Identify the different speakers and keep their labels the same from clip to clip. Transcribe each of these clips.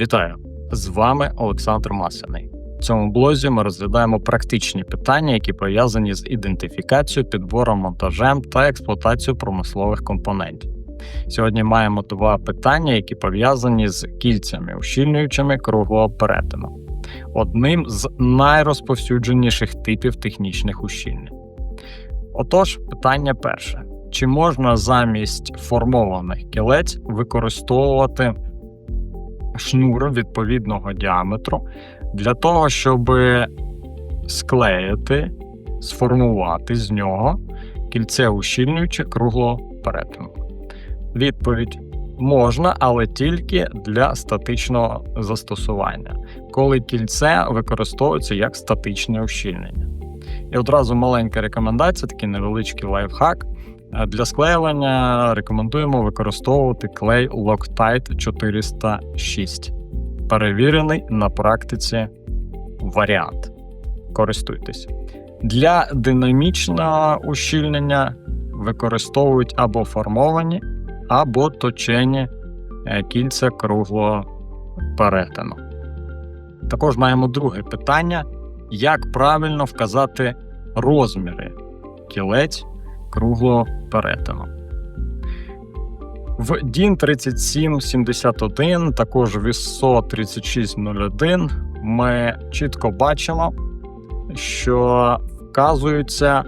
Speaker 1: Вітаю! З вами Олександр Масяний. В цьому блозі ми розглядаємо практичні питання, які пов'язані з ідентифікацією, підбором, монтажем та експлуатацією промислових компонентів. Сьогодні маємо два питання, які пов'язані з кільцями, ущільнюючими круглого перетину, одним з найрозповсюдженіших типів технічних ущільнень. Отож, питання перше: чи можна замість формованих кілець використовувати шнур відповідного діаметру для того, щоб склеїти, сформувати з нього кільце ущільнююче круглого перетину? Відповідь можна, але тільки для статичного застосування, коли кільце використовується як статичне ущільнення. І одразу маленька рекомендація, такий невеличкий лайфхак. Для склеювання рекомендуємо використовувати клей Loctite 406. Перевірений на практиці варіант. Користуйтесь. Для динамічного ущільнення використовують або формовані, або точені е, кільця круглого перетину. Також маємо друге питання: як правильно вказати розміри кілець круглого перетину. В DIN 3771, також в ISO 3601 ми чітко бачимо, що вказується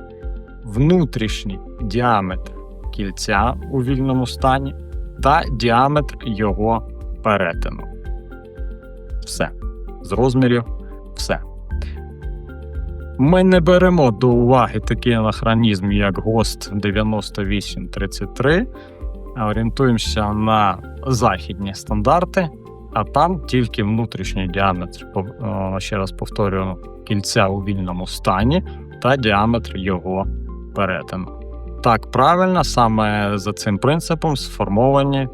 Speaker 1: внутрішній діаметр кільця у вільному стані та діаметр його перетину. Все. З розмірів все. Ми не беремо до уваги такий анахронізм, як ГОСТ 9833, а орієнтуємося на західні стандарти, а там тільки внутрішній діаметр, ще раз повторюю, кільця у вільному стані та діаметр його перетину. Так, правильно, саме за цим принципом сформовані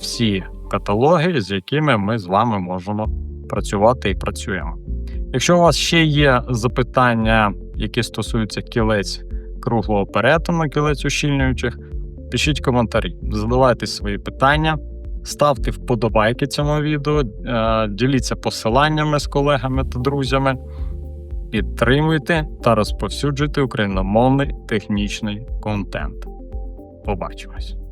Speaker 1: всі каталоги, з якими ми з вами можемо працювати і працюємо. Якщо у вас ще є запитання, які стосуються кілець круглого перетину, кілець ущільнюючих, пишіть коментарі, задавайте свої питання, ставте вподобайки цьому відео, е, діліться посиланнями з колегами та друзями, підтримуйте та розповсюджуйте україномовний технічний контент. Побачимось!